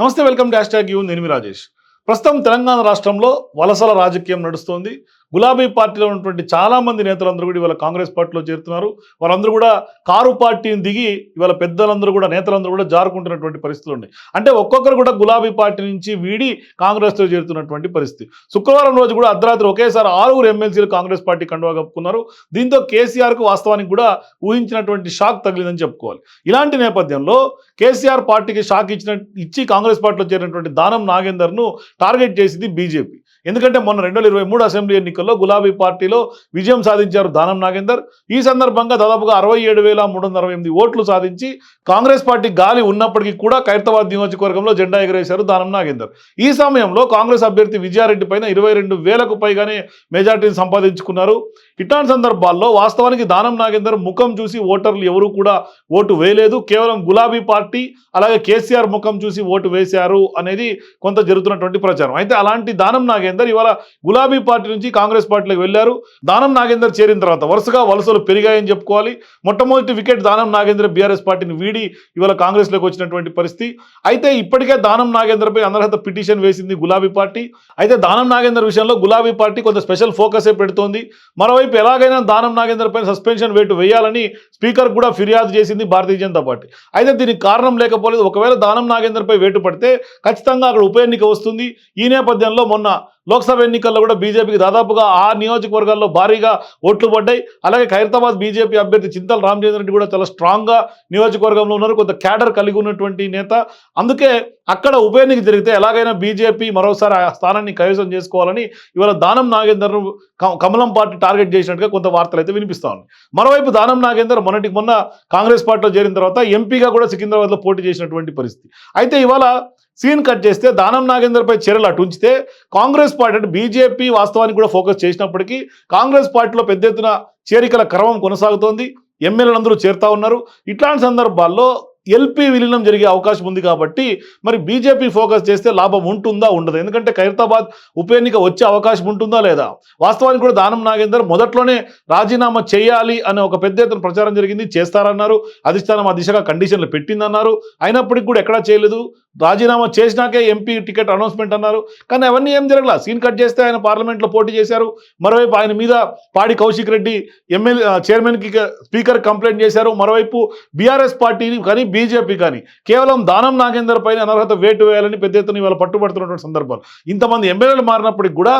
నమస్తే welcome dash tag you. నేను రాజేష్. ప్రస్తుతం తెలంగాణ రాష్ట్రంలో వలసల రాజకీయం నడుస్తోంది. గులాబీ పార్టీలో ఉన్నటువంటి చాలా మంది నేతలందరూ కూడా ఇవాళ కాంగ్రెస్ పార్టీలో చేరుతున్నారు. వారందరూ కూడా కారు పార్టీని దిగి ఇవాళ పెద్దలందరూ కూడా నేతలందరూ కూడా జారుకుంటున్నటువంటి పరిస్థితులు ఉన్నాయి. అంటే ఒక్కొక్కరు కూడా గులాబీ పార్టీ నుంచి వీడి కాంగ్రెస్లో చేరుతున్నటువంటి పరిస్థితి. శుక్రవారం రోజు కూడా అర్ధరాత్రి ఒకేసారి ఆరుగురు ఎమ్మెల్సీలు కాంగ్రెస్ పార్టీ కండువా కప్పుకున్నారు. దీంతో కేసీఆర్కు వాస్తవానికి కూడా ఊహించినటువంటి షాక్ తగిలిందని చెప్పుకోవాలి. ఇలాంటి నేపథ్యంలో కేసీఆర్ పార్టీకి షాక్ ఇచ్చిన ఇచ్చి కాంగ్రెస్ పార్టీలో చేరినటువంటి దానం నాగేందర్ను టార్గెట్ చేసింది బీజేపీ. ఎందుకంటే మొన్న రెండు వేల ఇరవై మూడు అసెంబ్లీ ఎన్నికల్లో గులాబీ పార్టీలో విజయం సాధించారు దానం నాగేందర్. ఈ సందర్భంగా దాదాపుగా అరవై ఏడు వేల మూడు వందల అరవై ఎనిమిది ఓట్లు సాధించి కాంగ్రెస్ పార్టీ గాలి ఉన్నప్పటికీ కూడా ఖైరతాబాద్ నియోజకవర్గంలో జెండా ఎగరేశారు దానం నాగేందర్. ఈ సమయంలో కాంగ్రెస్ అభ్యర్థి విజయారెడ్డి పైన ఇరవై రెండు వేలకు పైగానే మెజార్టీని సంపాదించుకున్నారు. ఇట్లాంటి సందర్భాల్లో వాస్తవానికి దానం నాగేందర్ ముఖం చూసి ఓటర్లు ఎవరూ కూడా ఓటు వేయలేదు. కేవలం గులాబీ పార్టీ అలాగే కేసీఆర్ ముఖం చూసి ఓటు వేశారు అనేది కొంత జరుగుతున్నటువంటి ప్రచారం. అయితే అలాంటి దానం నాగేందర్ ఇవాళ గులాబీ పార్టీ నుంచి కాంగ్రెస్ పార్టీలోకి వెళ్ళారు. దానం నాగేందర్ చేరిన తర్వాత వరుసగా వలసలు పెరిగాయని చెప్పుకోవాలి. మొట్టమొదటి వికెట్ దానం నాగేంద్ర బీఆర్ఎస్ పార్టీని వీడి ఇవాళ కాంగ్రెస్లోకి వచ్చినటువంటి పరిస్థితి. అయితే ఇప్పటికే దానం నాగేందర్పై అనర్హత పిటిషన్ వేసింది గులాబీ పార్టీ. అయితే దానం నాగేందర్ విషయంలో గులాబీ పార్టీ కొంత స్పెషల్ ఫోకసే పెడుతోంది. మరోవైపు ఎలాగైనా దానం నాగేందర్ పైన సస్పెన్షన్ వేటు వేయాలని స్పీకర్ కూడా ఫిర్యాదు చేసింది భారతీయ జనతా పార్టీ. అయితే దీనికి కారణం లేకపోలేదు. ఒకవేళ దానం నాగేందర్పై వేటు పడితే ఖచ్చితంగా అక్కడ ఉప ఎన్నిక వస్తుంది. ఈ నేపథ్యంలో మొన్న లోక్సభ ఎన్నికల్లో కూడా బీజేపీకి దాదాపుగా ఆ నియోజకవర్గాల్లో భారీగా ఓట్లు పడ్డాయి. అలాగే ఖైరతాబాద్ బీజేపీ అభ్యర్థి చింతల రామచంద్ర రెడ్డి కూడా చాలా స్ట్రాంగ్గా నియోజకవర్గంలో ఉన్నారు. కొంత క్యాడర్ కలిగి ఉన్నటువంటి నేత. అందుకే అక్కడ ఉప ఎన్నిక జరిగితే ఎలాగైనా బీజేపీ మరోసారి ఆ స్థానాన్ని కైవసం చేసుకోవాలని ఇవాళ దానం నాగేందర్ కమలం పార్టీ టార్గెట్ చేసినట్టుగా కొంత వార్తలు అయితే వినిపిస్తా ఉన్నాయి. మరోవైపు దానం నాగేందర్ మొన్నటికి మొన్న కాంగ్రెస్ పార్టీలో చేరిన తర్వాత ఎంపీగా కూడా సికింద్రాబాద్లో పోటీ చేసినటువంటి పరిస్థితి. అయితే ఇవాళ సీన్ కట్ చేస్తే దానం నాగేందర్పై చర్యలు అటు ఉంచితే కాంగ్రెస్ పార్టీ అంటే బీజేపీ వాస్తవానికి కూడా ఫోకస్ చేసినప్పటికీ కాంగ్రెస్ పార్టీలో పెద్ద ఎత్తున చేరికల క్రమం కొనసాగుతోంది. ఎమ్మెల్యేలందరూ చేరుతా ఉన్నారు. ఇట్లాంటి సందర్భాల్లో ఎల్పీ విలీనం జరిగే అవకాశం ఉంది కాబట్టి మరి బీజేపీ ఫోకస్ చేస్తే లాభం ఉంటుందా ఉండదు? ఎందుకంటే ఖైరతాబాద్ ఉప ఎన్నిక వచ్చే అవకాశం ఉంటుందా లేదా? వాస్తవానికి కూడా దానం నాగేందర్ మొదట్లోనే రాజీనామా చేయాలి అనే ఒక పెద్ద ఎత్తున ప్రచారం జరిగింది. చేస్తారన్నారు. అధిష్టానం ఆ దిశగా కండిషన్లు పెట్టిందన్నారు. అయినప్పటికీ కూడా ఎక్కడా చేయలేదు. రాజీనామా చేసినాకే ఎంపీ టికెట్ అనౌన్స్మెంట్ అన్నారు. కానీ అవన్నీ ఏం జరగల? సీన్ కట్ చేస్తే ఆయన పార్లమెంట్లో పోటీ చేశారు. మరోవైపు ఆయన మీద పాడి కౌశిక్ రెడ్డి ఎమ్మెల్యే చైర్మన్కి స్పీకర్ కంప్లైంట్ చేశారు. మరోవైపు బీఆర్ఎస్ పార్టీని కానీ బీజేపీ కానీ కేవలం దానం నాగేందర్ పైన అనర్హత వేటు వేయాలని పెద్ద ఎత్తున ఇవాళ పట్టుబడుతున్నటువంటి సందర్భాలు. ఇంతమంది ఎమ్మెల్యేలు మారినప్పటికి కూడా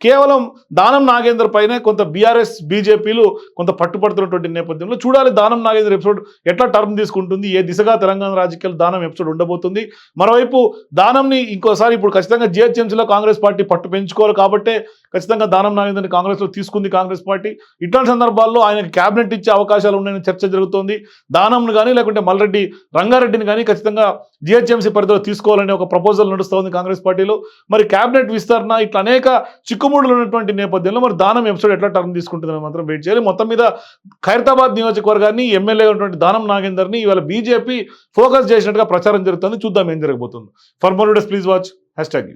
కేవలం దానం నాగేందర్ పైనే కొంత బీఆర్ఎస్ బీజేపీలు కొంత పట్టుపడుతున్నటువంటి నేపథ్యంలో చూడాలి. దానం నాగేందర్ ఎపిసోడ్ ఎట్లా టర్మ్ తీసుకుంటుంది? ఏ దిశగా తెలంగాణ రాజకీయాలు దానం ఎపిసోడ్ ఉండబోతుంది? మరోవైపు దానంని ఇంకోసారి ఇప్పుడు ఖచ్చితంగా జిహెచ్ఎంసీలో కాంగ్రెస్ పార్టీ పట్టు పెంచుకోవాలి కాబట్టే ఖచ్చితంగా దానం నాగేందర్ని కాంగ్రెస్లో తీసుకుంది కాంగ్రెస్ పార్టీ. ఇట్లాంటి సందర్భాల్లో ఆయనకు క్యాబినెట్ ఇచ్చే అవకాశాలు ఉన్నాయని చర్చ జరుగుతోంది. దానంను కానీ లేకుంటే మల్రెడ్డి రంగారెడ్డిని కానీ ఖచ్చితంగా జిహెచ్ఎంసీ పరిధిలో తీసుకోవాలనే ఒక ప్రపోజల్ నడుస్తోంది కాంగ్రెస్ పార్టీలో. మరి క్యాబినెట్ విస్తరణ ఇట్లా అనేక చిక్కు చిక్కుముడులు ఉన్నటువంటి నేపథ్యంలో మరి దానం ఎపిసోడ్ ఎట్లా టర్న్ తీసుకుంటుందని మాత్రం వెయిట్ చేయాలి. మొత్తం మీద ఖైరతాబాద్ నియోజకవర్గాన్ని ఎమ్మెల్యే ఉన్నటువంటి దానం నాగేందర్ని ఇవాళ బీజేపీ ఫోకస్ చేసినట్టుగా ప్రచారం జరుగుతుంది. చూద్దాం ఏం జరగబోతుంది. For more days please watch hashtag